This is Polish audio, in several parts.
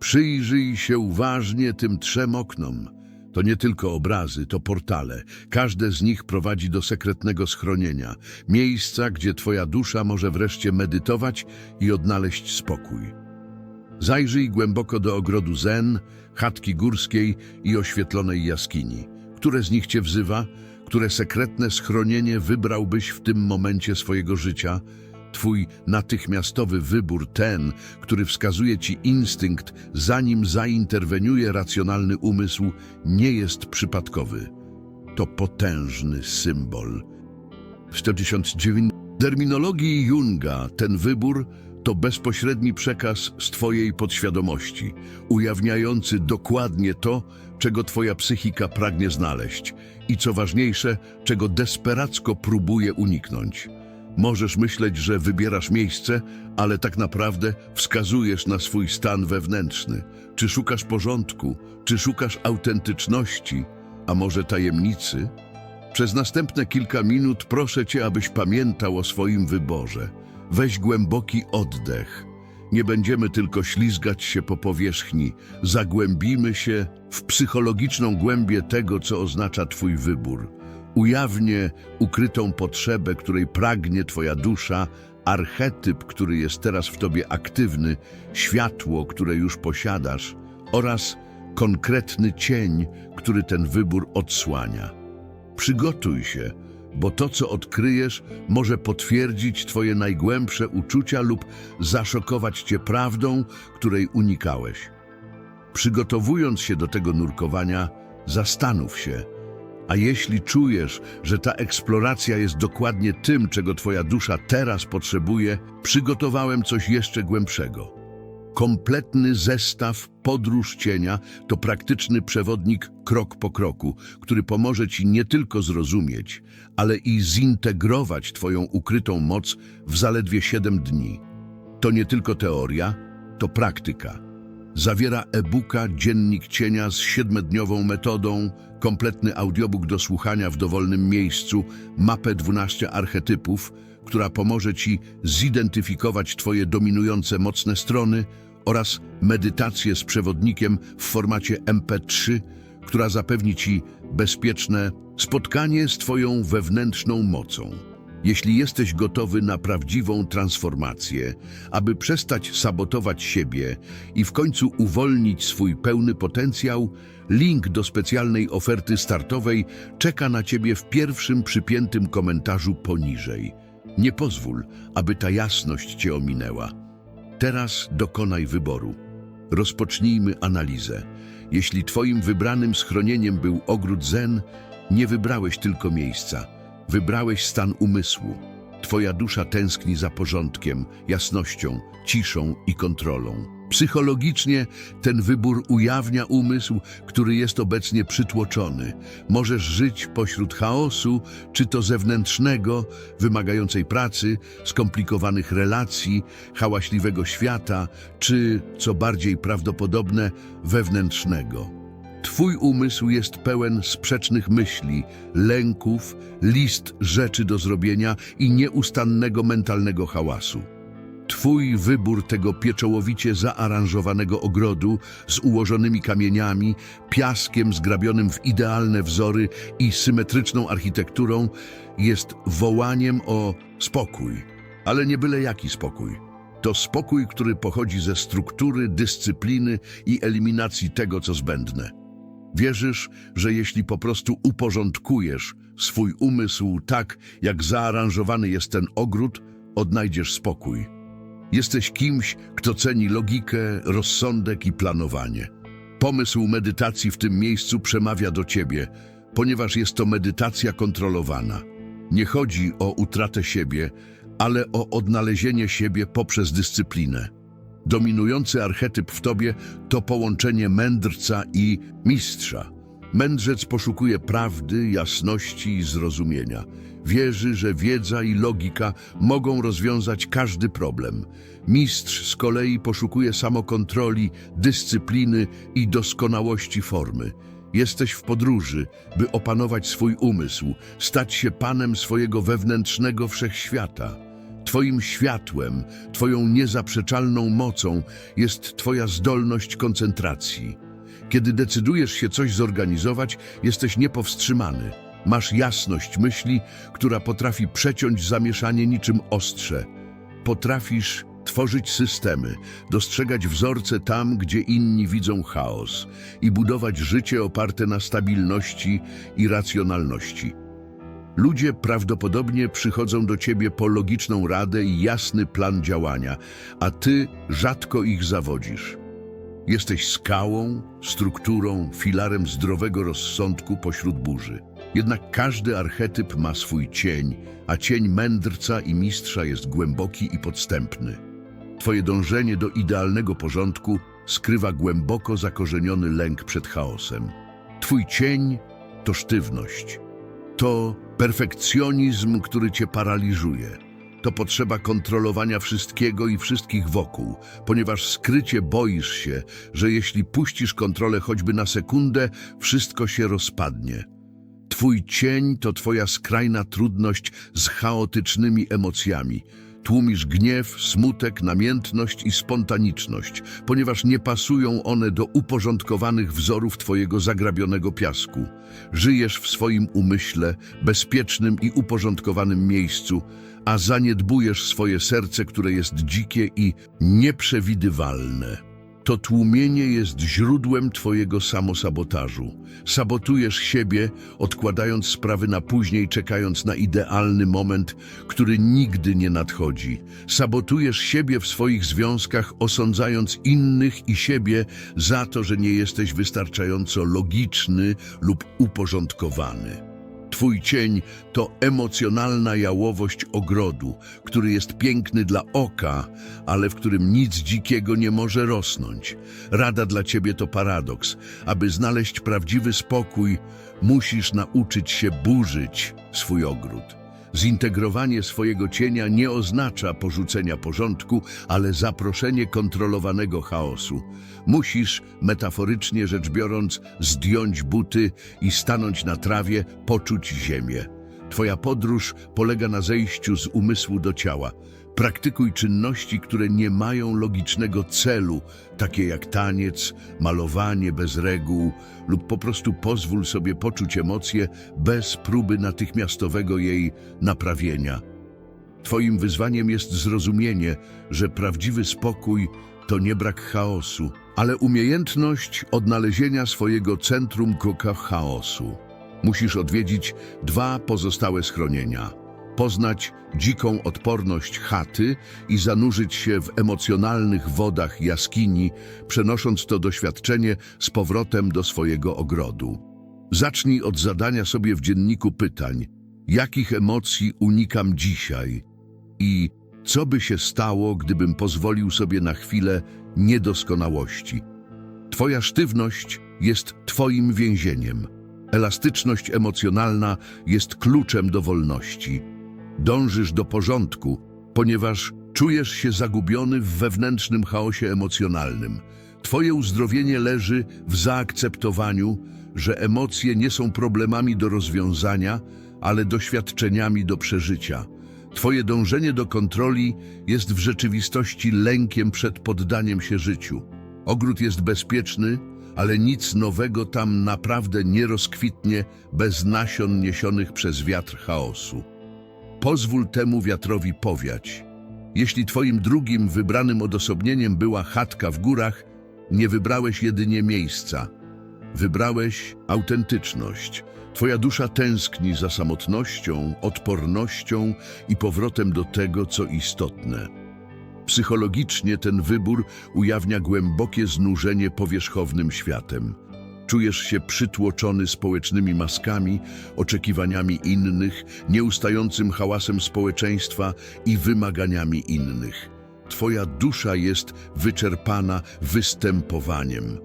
Przyjrzyj się uważnie tym trzem oknom. To nie tylko obrazy, to portale. Każde z nich prowadzi do sekretnego schronienia, miejsca, gdzie twoja dusza może wreszcie medytować i odnaleźć spokój. Zajrzyj głęboko do ogrodu Zen, chatki górskiej i oświetlonej jaskini. Które z nich cię wzywa? Które sekretne schronienie wybrałbyś w tym momencie swojego życia? Twój natychmiastowy wybór, ten, który wskazuje ci instynkt, zanim zainterweniuje racjonalny umysł, nie jest przypadkowy. To potężny symbol. W 109 terminologii Junga ten wybór to bezpośredni przekaz z Twojej podświadomości, ujawniający dokładnie to, czego Twoja psychika pragnie znaleźć i co ważniejsze, czego desperacko próbuje uniknąć. Możesz myśleć, że wybierasz miejsce, ale tak naprawdę wskazujesz na swój stan wewnętrzny. Czy szukasz porządku, czy szukasz autentyczności, a może tajemnicy? Przez następne kilka minut proszę Cię, abyś pamiętał o swoim wyborze. Weź głęboki oddech. Nie będziemy tylko ślizgać się po powierzchni, zagłębimy się w psychologiczną głębię tego, co oznacza Twój wybór. Ujawnię ukrytą potrzebę, której pragnie Twoja dusza, archetyp, który jest teraz w Tobie aktywny, światło, które już posiadasz oraz konkretny cień, który ten wybór odsłania. Przygotuj się, bo to, co odkryjesz, może potwierdzić Twoje najgłębsze uczucia lub zaszokować Cię prawdą, której unikałeś. Przygotowując się do tego nurkowania, zastanów się, a jeśli czujesz, że ta eksploracja jest dokładnie tym, czego Twoja dusza teraz potrzebuje, przygotowałem coś jeszcze głębszego. Kompletny zestaw Podróż Cienia to praktyczny przewodnik krok po kroku, który pomoże Ci nie tylko zrozumieć, ale i zintegrować Twoją ukrytą moc w zaledwie 7 dni. To nie tylko teoria, to praktyka. Zawiera e-booka Dziennik Cienia z siedmidniową metodą, kompletny audiobook do słuchania w dowolnym miejscu, mapę 12 archetypów, która pomoże Ci zidentyfikować Twoje dominujące mocne strony oraz medytację z przewodnikiem w formacie MP3, która zapewni Ci bezpieczne spotkanie z Twoją wewnętrzną mocą. Jeśli jesteś gotowy na prawdziwą transformację, aby przestać sabotować siebie i w końcu uwolnić swój pełny potencjał, link do specjalnej oferty startowej czeka na Ciebie w pierwszym przypiętym komentarzu poniżej. Nie pozwól, aby ta jasność Cię ominęła. Teraz dokonaj wyboru. Rozpocznijmy analizę. Jeśli Twoim wybranym schronieniem był ogród Zen, nie wybrałeś tylko miejsca, wybrałeś stan umysłu. Twoja dusza tęskni za porządkiem, jasnością, ciszą i kontrolą. Psychologicznie ten wybór ujawnia umysł, który jest obecnie przytłoczony. Możesz żyć pośród chaosu, czy to zewnętrznego, wymagającej pracy, skomplikowanych relacji, hałaśliwego świata, czy, co bardziej prawdopodobne, wewnętrznego. Twój umysł jest pełen sprzecznych myśli, lęków, list rzeczy do zrobienia i nieustannego mentalnego hałasu. Twój wybór tego pieczołowicie zaaranżowanego ogrodu z ułożonymi kamieniami, piaskiem zgrabionym w idealne wzory i symetryczną architekturą jest wołaniem o spokój. Ale nie byle jaki spokój. To spokój, który pochodzi ze struktury, dyscypliny i eliminacji tego, co zbędne. Wierzysz, że jeśli po prostu uporządkujesz swój umysł tak, jak zaaranżowany jest ten ogród, odnajdziesz spokój. Jesteś kimś, kto ceni logikę, rozsądek i planowanie. Pomysł medytacji w tym miejscu przemawia do ciebie, ponieważ jest to medytacja kontrolowana. Nie chodzi o utratę siebie, ale o odnalezienie siebie poprzez dyscyplinę. Dominujący archetyp w tobie to połączenie mędrca i mistrza. Mędrzec poszukuje prawdy, jasności i zrozumienia. Wierzy, że wiedza i logika mogą rozwiązać każdy problem. Mistrz z kolei poszukuje samokontroli, dyscypliny i doskonałości formy. Jesteś w podróży, by opanować swój umysł, stać się panem swojego wewnętrznego wszechświata. Twoim światłem, Twoją niezaprzeczalną mocą jest Twoja zdolność koncentracji. Kiedy decydujesz się coś zorganizować, jesteś niepowstrzymany. Masz jasność myśli, która potrafi przeciąć zamieszanie niczym ostrze. Potrafisz tworzyć systemy, dostrzegać wzorce tam, gdzie inni widzą chaos i budować życie oparte na stabilności i racjonalności. Ludzie prawdopodobnie przychodzą do ciebie po logiczną radę i jasny plan działania, a ty rzadko ich zawodzisz. Jesteś skałą, strukturą, filarem zdrowego rozsądku pośród burzy. Jednak każdy archetyp ma swój cień, a cień mędrca i mistrza jest głęboki i podstępny. Twoje dążenie do idealnego porządku skrywa głęboko zakorzeniony lęk przed chaosem. Twój cień to sztywność. To perfekcjonizm, który cię paraliżuje. To potrzeba kontrolowania wszystkiego i wszystkich wokół, ponieważ skrycie boisz się, że jeśli puścisz kontrolę choćby na sekundę, wszystko się rozpadnie. Twój cień to twoja skrajna trudność z chaotycznymi emocjami. Tłumisz gniew, smutek, namiętność i spontaniczność, ponieważ nie pasują one do uporządkowanych wzorów twojego zagrabionego piasku. Żyjesz w swoim umyśle, bezpiecznym i uporządkowanym miejscu, a zaniedbujesz swoje serce, które jest dzikie i nieprzewidywalne. To tłumienie jest źródłem twojego samosabotażu. Sabotujesz siebie, odkładając sprawy na później, czekając na idealny moment, który nigdy nie nadchodzi. Sabotujesz siebie w swoich związkach, osądzając innych i siebie za to, że nie jesteś wystarczająco logiczny lub uporządkowany. Twój cień to emocjonalna jałowość ogrodu, który jest piękny dla oka, ale w którym nic dzikiego nie może rosnąć. Rada dla ciebie to paradoks. Aby znaleźć prawdziwy spokój, musisz nauczyć się burzyć swój ogród. Zintegrowanie swojego cienia nie oznacza porzucenia porządku, ale zaproszenie kontrolowanego chaosu. Musisz, metaforycznie rzecz biorąc, zdjąć buty i stanąć na trawie, poczuć ziemię. Twoja podróż polega na zejściu z umysłu do ciała. Praktykuj czynności, które nie mają logicznego celu, takie jak taniec, malowanie bez reguł, lub po prostu pozwól sobie poczuć emocje bez próby natychmiastowego jej naprawienia. Twoim wyzwaniem jest zrozumienie, że prawdziwy spokój to nie brak chaosu, ale umiejętność odnalezienia swojego centrum koka chaosu. Musisz odwiedzić dwa pozostałe schronienia. Poznać dziką odporność chaty i zanurzyć się w emocjonalnych wodach jaskini, przenosząc to doświadczenie z powrotem do swojego ogrodu. Zacznij od zadania sobie w dzienniku pytań, jakich emocji unikam dzisiaj i co by się stało, gdybym pozwolił sobie na chwilę niedoskonałości. Twoja sztywność jest Twoim więzieniem. Elastyczność emocjonalna jest kluczem do wolności. Dążysz do porządku, ponieważ czujesz się zagubiony w wewnętrznym chaosie emocjonalnym. Twoje uzdrowienie leży w zaakceptowaniu, że emocje nie są problemami do rozwiązania, ale doświadczeniami do przeżycia. Twoje dążenie do kontroli jest w rzeczywistości lękiem przed poddaniem się życiu. Ogród jest bezpieczny, ale nic nowego tam naprawdę nie rozkwitnie bez nasion niesionych przez wiatr chaosu. Pozwól temu wiatrowi powiać. Jeśli twoim drugim wybranym odosobnieniem była chatka w górach, nie wybrałeś jedynie miejsca. Wybrałeś autentyczność. Twoja dusza tęskni za samotnością, odpornością i powrotem do tego, co istotne. Psychologicznie ten wybór ujawnia głębokie znużenie powierzchownym światem. Czujesz się przytłoczony społecznymi maskami, oczekiwaniami innych, nieustającym hałasem społeczeństwa i wymaganiami innych. Twoja dusza jest wyczerpana występowaniem.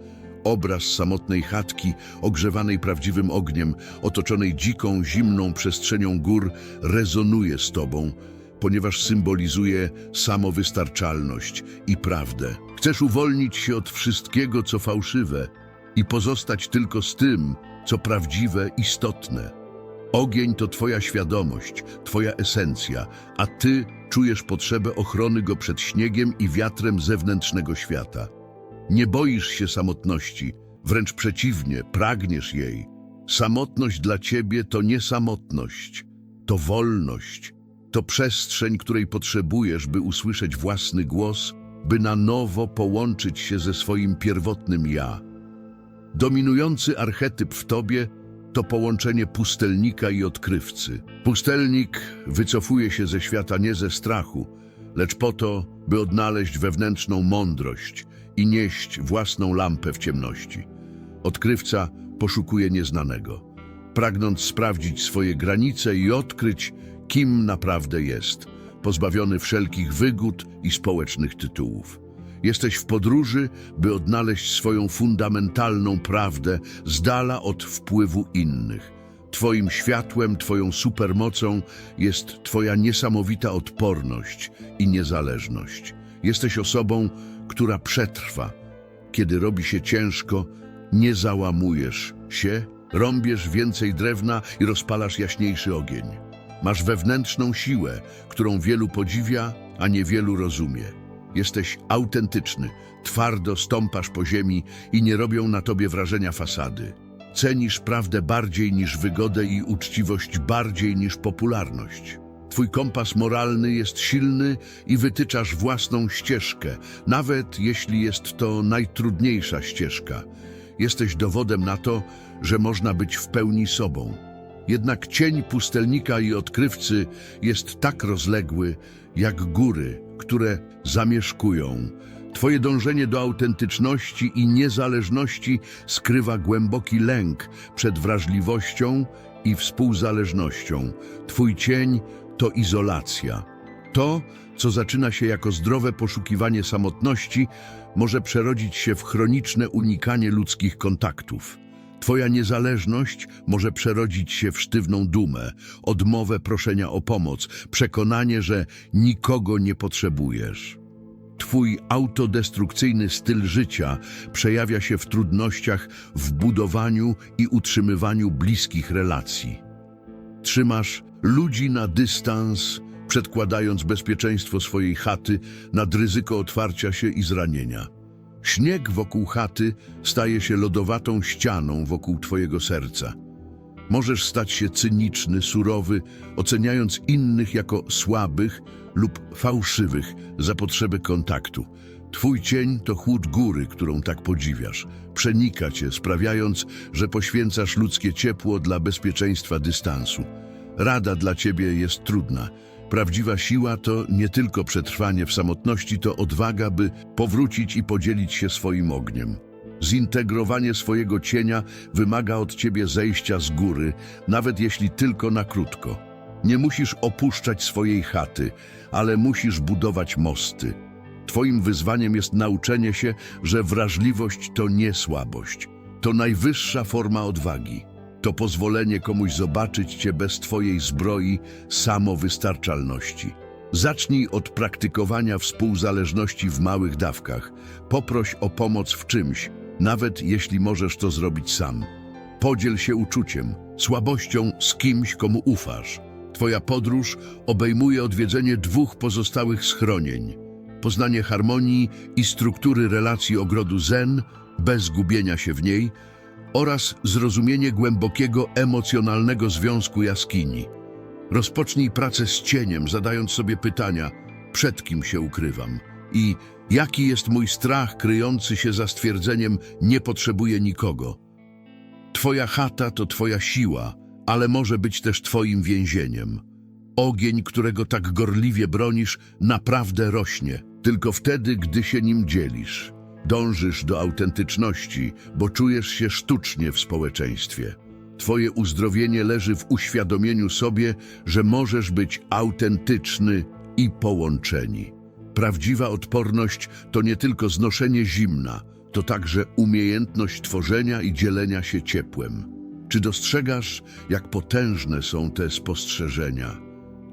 Obraz samotnej chatki, ogrzewanej prawdziwym ogniem, otoczonej dziką, zimną przestrzenią gór, rezonuje z tobą, ponieważ symbolizuje samowystarczalność i prawdę. Chcesz uwolnić się od wszystkiego, co fałszywe i pozostać tylko z tym, co prawdziwe, istotne. Ogień to twoja świadomość, twoja esencja, a ty czujesz potrzebę ochrony go przed śniegiem i wiatrem zewnętrznego świata. Nie boisz się samotności, wręcz przeciwnie, pragniesz jej. Samotność dla ciebie to nie samotność, to wolność, to przestrzeń, której potrzebujesz, by usłyszeć własny głos, by na nowo połączyć się ze swoim pierwotnym ja. Dominujący archetyp w tobie to połączenie pustelnika i odkrywcy. Pustelnik wycofuje się ze świata nie ze strachu, lecz po to, by odnaleźć wewnętrzną mądrość i nieść własną lampę w ciemności. Odkrywca poszukuje nieznanego, pragnąc sprawdzić swoje granice i odkryć, kim naprawdę jest, pozbawiony wszelkich wygód i społecznych tytułów. Jesteś w podróży, by odnaleźć swoją fundamentalną prawdę z dala od wpływu innych. Twoim światłem, Twoją supermocą jest Twoja niesamowita odporność i niezależność. Jesteś osobą, która przetrwa. Kiedy robi się ciężko, nie załamujesz się, rąbiesz więcej drewna i rozpalasz jaśniejszy ogień. Masz wewnętrzną siłę, którą wielu podziwia, a niewielu rozumie. Jesteś autentyczny, twardo stąpasz po ziemi i nie robią na tobie wrażenia fasady. Cenisz prawdę bardziej niż wygodę i uczciwość bardziej niż popularność. Twój kompas moralny jest silny i wytyczasz własną ścieżkę, nawet jeśli jest to najtrudniejsza ścieżka. Jesteś dowodem na to, że można być w pełni sobą. Jednak cień pustelnika i odkrywcy jest tak rozległy, jak góry, które zamieszkują. Twoje dążenie do autentyczności i niezależności skrywa głęboki lęk przed wrażliwością i współzależnością. Twój cień to izolacja. To, co zaczyna się jako zdrowe poszukiwanie samotności, może przerodzić się w chroniczne unikanie ludzkich kontaktów. Twoja niezależność może przerodzić się w sztywną dumę, odmowę proszenia o pomoc, przekonanie, że nikogo nie potrzebujesz. Twój autodestrukcyjny styl życia przejawia się w trudnościach w budowaniu i utrzymywaniu bliskich relacji. Trzymasz ludzi na dystans, przedkładając bezpieczeństwo swojej chaty nad ryzyko otwarcia się i zranienia. Śnieg wokół chaty staje się lodowatą ścianą wokół twojego serca. Możesz stać się cyniczny, surowy, oceniając innych jako słabych lub fałszywych za potrzebę kontaktu. Twój cień to chłód góry, którą tak podziwiasz. Przenika cię, sprawiając, że poświęcasz ludzkie ciepło dla bezpieczeństwa dystansu. Rada dla ciebie jest trudna. Prawdziwa siła to nie tylko przetrwanie w samotności, to odwaga, by powrócić i podzielić się swoim ogniem. Zintegrowanie swojego cienia wymaga od ciebie zejścia z góry, nawet jeśli tylko na krótko. Nie musisz opuszczać swojej chaty, ale musisz budować mosty. Twoim wyzwaniem jest nauczenie się, że wrażliwość to nie słabość. To najwyższa forma odwagi. To pozwolenie komuś zobaczyć cię bez twojej zbroi samowystarczalności. Zacznij od praktykowania współzależności w małych dawkach. Poproś o pomoc w czymś, nawet jeśli możesz to zrobić sam. Podziel się uczuciem, słabością z kimś, komu ufasz. Twoja podróż obejmuje odwiedzenie dwóch pozostałych schronień. Poznanie harmonii i struktury relacji ogrodu Zen, bez gubienia się w niej, oraz zrozumienie głębokiego emocjonalnego związku jaskini. Rozpocznij pracę z cieniem, zadając sobie pytania, przed kim się ukrywam i jaki jest mój strach kryjący się za stwierdzeniem nie potrzebuję nikogo. Twoja chata to twoja siła, ale może być też twoim więzieniem. Ogień, którego tak gorliwie bronisz, naprawdę rośnie, tylko wtedy, gdy się nim dzielisz. Dążysz do autentyczności, bo czujesz się sztucznie w społeczeństwie. Twoje uzdrowienie leży w uświadomieniu sobie, że możesz być autentyczny i połączeni. Prawdziwa odporność to nie tylko znoszenie zimna, to także umiejętność tworzenia i dzielenia się ciepłem. Czy dostrzegasz, jak potężne są te spostrzeżenia?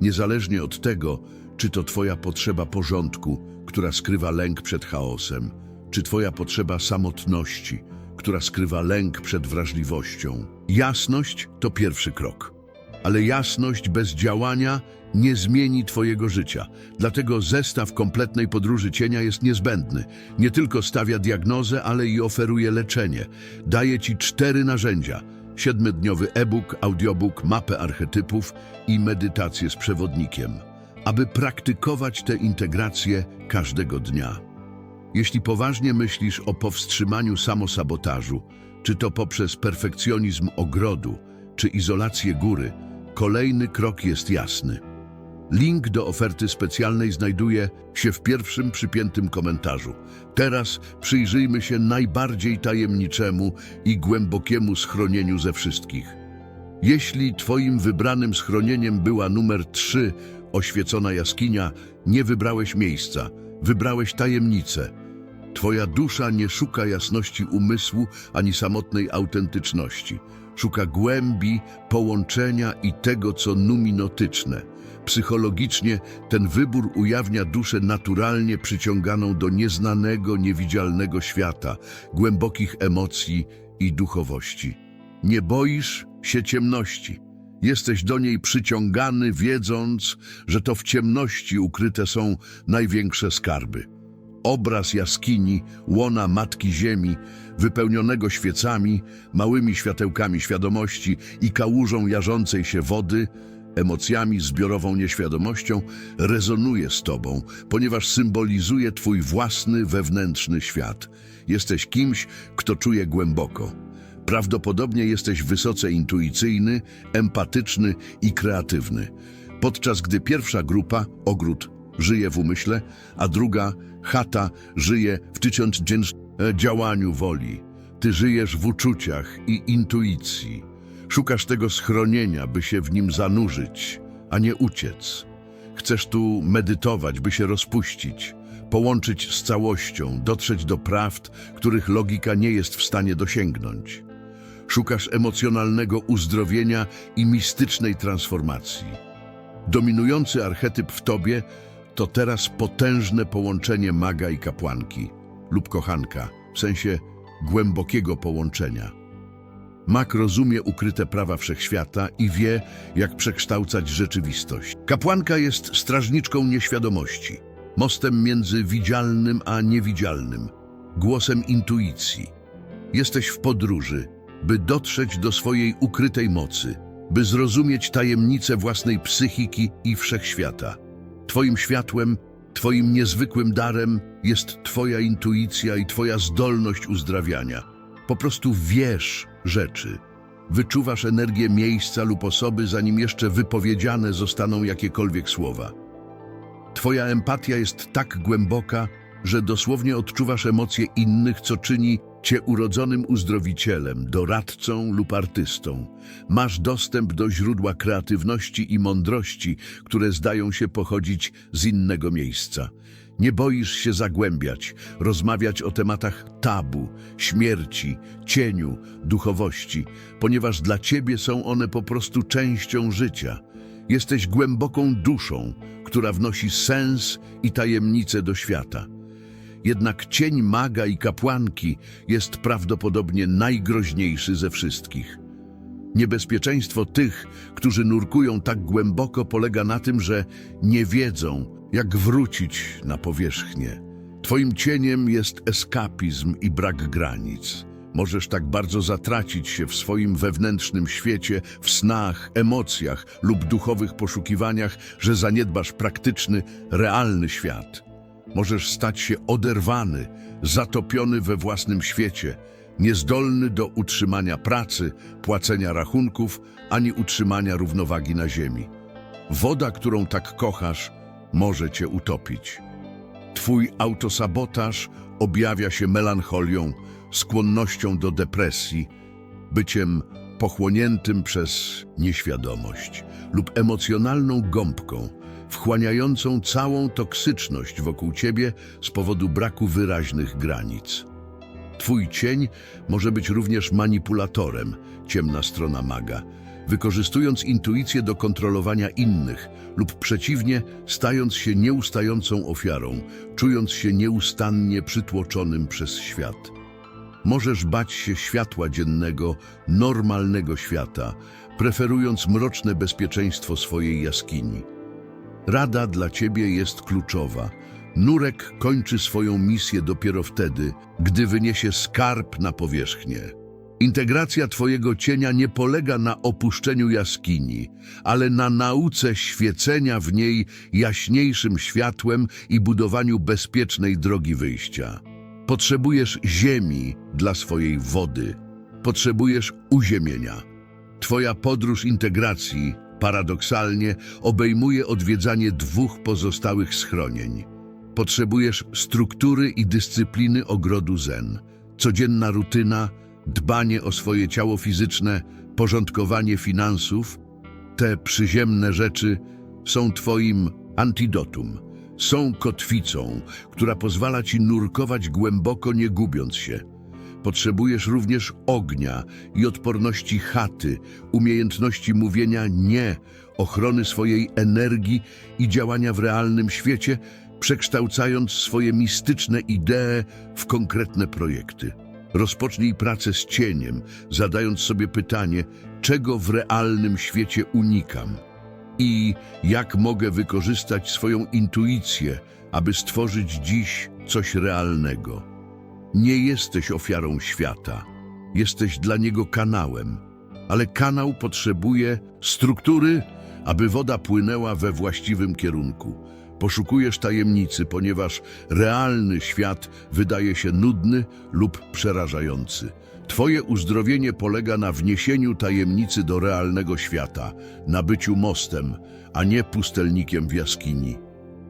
Niezależnie od tego, czy to Twoja potrzeba porządku, która skrywa lęk przed chaosem, czy Twoja potrzeba samotności, która skrywa lęk przed wrażliwością. Jasność to pierwszy krok. ale jasność bez działania nie zmieni Twojego życia. Dlatego zestaw kompletnej podróży cienia jest niezbędny. Nie tylko stawia diagnozę, ale i oferuje leczenie. Daje Ci cztery narzędzia. Siedmiodniowy e-book, audiobook, mapę archetypów i medytację z przewodnikiem, aby praktykować tę integrację każdego dnia. Jeśli poważnie myślisz o powstrzymaniu samosabotażu, czy to poprzez perfekcjonizm ogrodu, czy izolację góry, kolejny krok jest jasny. Link do oferty specjalnej znajduje się w pierwszym przypiętym komentarzu. Teraz przyjrzyjmy się najbardziej tajemniczemu i głębokiemu schronieniu ze wszystkich. Jeśli Twoim wybranym schronieniem była numer 3, oświecona jaskinia, nie wybrałeś miejsca, wybrałeś tajemnicę. Twoja dusza nie szuka jasności umysłu ani samotnej autentyczności. Szuka głębi, połączenia i tego, co numinotyczne. Psychologicznie ten wybór ujawnia duszę naturalnie przyciąganą do nieznanego, niewidzialnego świata, głębokich emocji i duchowości. Nie boisz się ciemności. Jesteś do niej przyciągany, wiedząc, że to w ciemności ukryte są największe skarby. Obraz jaskini, łona Matki Ziemi, wypełnionego świecami, małymi światełkami świadomości i kałużą jarzącej się wody, emocjami, zbiorową nieświadomością, rezonuje z Tobą, ponieważ symbolizuje Twój własny wewnętrzny świat. Jesteś kimś, kto czuje głęboko. Prawdopodobnie jesteś wysoce intuicyjny, empatyczny i kreatywny. Podczas gdy pierwsza grupa, ogród, żyje w umyśle, a druga, chata, żyje w tysiąc e, działaniu woli. Ty żyjesz w uczuciach i intuicji. Szukasz tego schronienia, by się w nim zanurzyć, a nie uciec. Chcesz tu medytować, by się rozpuścić, połączyć z całością, dotrzeć do prawd, których logika nie jest w stanie dosięgnąć. Szukasz emocjonalnego uzdrowienia i mistycznej transformacji. Dominujący archetyp w tobie to teraz potężne połączenie maga i kapłanki lub kochanka, w sensie głębokiego połączenia. Mag rozumie ukryte prawa wszechświata i wie, jak przekształcać rzeczywistość. Kapłanka jest strażniczką nieświadomości, mostem między widzialnym a niewidzialnym, głosem intuicji. Jesteś w podróży, by dotrzeć do swojej ukrytej mocy, by zrozumieć tajemnice własnej psychiki i wszechświata. Twoim światłem, Twoim niezwykłym darem jest Twoja intuicja i Twoja zdolność uzdrawiania. Po prostu wiesz rzeczy. Wyczuwasz energię miejsca lub osoby, zanim jeszcze wypowiedziane zostaną jakiekolwiek słowa. Twoja empatia jest tak głęboka, że dosłownie odczuwasz emocje innych, co czyni Cię urodzonym uzdrowicielem, doradcą lub artystą. Masz dostęp do źródła kreatywności i mądrości, które zdają się pochodzić z innego miejsca. Nie boisz się zagłębiać, rozmawiać o tematach tabu, śmierci, cieniu, duchowości, ponieważ dla Ciebie są one po prostu częścią życia. Jesteś głęboką duszą, która wnosi sens i tajemnicę do świata. Jednak cień maga i kapłanki jest prawdopodobnie najgroźniejszy ze wszystkich. Niebezpieczeństwo tych, którzy nurkują tak głęboko, polega na tym, że nie wiedzą, jak wrócić na powierzchnię. Twoim cieniem jest eskapizm i brak granic. Możesz tak bardzo zatracić się w swoim wewnętrznym świecie, w snach, emocjach lub duchowych poszukiwaniach, że zaniedbasz praktyczny, realny świat. Możesz stać się oderwany, zatopiony we własnym świecie, niezdolny do utrzymania pracy, płacenia rachunków, ani utrzymania równowagi na ziemi. Woda, którą tak kochasz, może cię utopić. Twój autosabotaż objawia się melancholią, skłonnością do depresji, byciem pochłoniętym przez nieświadomość lub emocjonalną gąbką, wchłaniającą całą toksyczność wokół ciebie z powodu braku wyraźnych granic. Twój cień może być również manipulatorem, ciemna strona maga, wykorzystując intuicję do kontrolowania innych lub przeciwnie, stając się nieustającą ofiarą, czując się nieustannie przytłoczonym przez świat. Możesz bać się światła dziennego, normalnego świata, preferując mroczne bezpieczeństwo swojej jaskini. Rada dla ciebie jest kluczowa. Nurek kończy swoją misję dopiero wtedy, gdy wyniesie skarb na powierzchnię. Integracja twojego cienia nie polega na opuszczeniu jaskini, ale na nauce świecenia w niej jaśniejszym światłem i budowaniu bezpiecznej drogi wyjścia. Potrzebujesz ziemi dla swojej wody. Potrzebujesz uziemienia. Twoja podróż integracji, paradoksalnie, obejmuje odwiedzanie dwóch pozostałych schronień. Potrzebujesz struktury i dyscypliny ogrodu zen. Codzienna rutyna, dbanie o swoje ciało fizyczne, porządkowanie finansów. Te przyziemne rzeczy są Twoim antidotum. Są kotwicą, która pozwala Ci nurkować głęboko, nie gubiąc się. Potrzebujesz również ognia i odporności chaty, umiejętności mówienia nie, ochrony swojej energii i działania w realnym świecie, przekształcając swoje mistyczne idee w konkretne projekty. Rozpocznij pracę z cieniem, zadając sobie pytanie, czego w realnym świecie unikam i jak mogę wykorzystać swoją intuicję, aby stworzyć dziś coś realnego. Nie jesteś ofiarą świata, jesteś dla niego kanałem, ale kanał potrzebuje struktury, aby woda płynęła we właściwym kierunku. Poszukujesz tajemnicy, ponieważ realny świat wydaje się nudny lub przerażający. Twoje uzdrowienie polega na wniesieniu tajemnicy do realnego świata, na byciu mostem, a nie pustelnikiem w jaskini.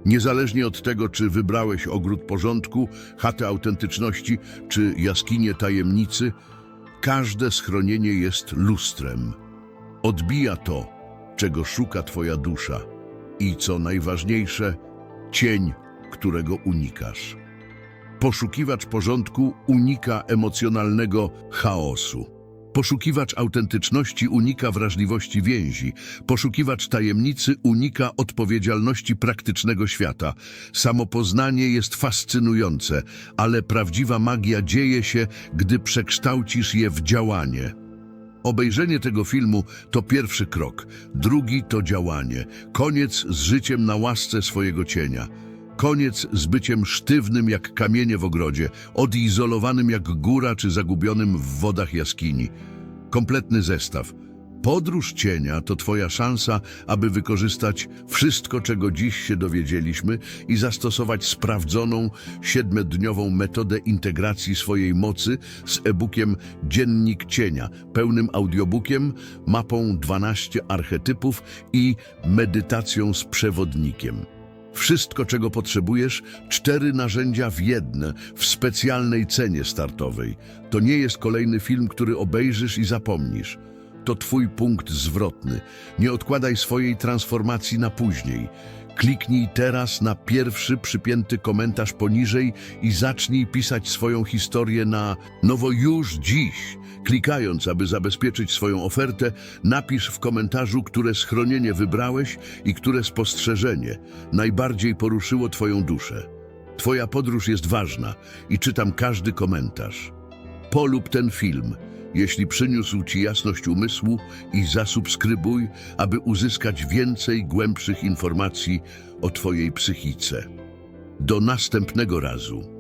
Niezależnie od tego, czy wybrałeś ogród porządku, chatę autentyczności, czy jaskinię tajemnicy, każde schronienie jest lustrem. Odbija to, czego szuka Twoja dusza i, co najważniejsze, cień, którego unikasz. Poszukiwacz porządku unika emocjonalnego chaosu. Poszukiwacz autentyczności unika wrażliwości więzi. Poszukiwacz tajemnicy unika odpowiedzialności praktycznego świata. Samopoznanie jest fascynujące, ale prawdziwa magia dzieje się, gdy przekształcisz je w działanie. Obejrzenie tego filmu to pierwszy krok, drugi to działanie. Koniec z życiem na łasce swojego cienia. Koniec z byciem sztywnym jak kamienie w ogrodzie, odizolowanym jak góra czy zagubionym w wodach jaskini. Kompletny zestaw. Podróż cienia to Twoja szansa, aby wykorzystać wszystko, czego dziś się dowiedzieliśmy i zastosować sprawdzoną, siedmiodniową metodę integracji swojej mocy z e-bookiem Dziennik Cienia, pełnym audiobookiem, mapą 12 archetypów i medytacją z przewodnikiem. Wszystko, czego potrzebujesz, cztery narzędzia w jedne, w specjalnej cenie startowej. To nie jest kolejny film, który obejrzysz i zapomnisz. To Twój punkt zwrotny. Nie odkładaj swojej transformacji na później. Kliknij teraz na pierwszy przypięty komentarz poniżej i zacznij pisać swoją historię na nowo już dziś. Klikając, aby zabezpieczyć swoją ofertę, napisz w komentarzu, które schronienie wybrałeś i które spostrzeżenie najbardziej poruszyło Twoją duszę. Twoja podróż jest ważna i czytam każdy komentarz. Polub ten film, jeśli przyniósł Ci jasność umysłu i zasubskrybuj, aby uzyskać więcej głębszych informacji o Twojej psychice. Do następnego razu.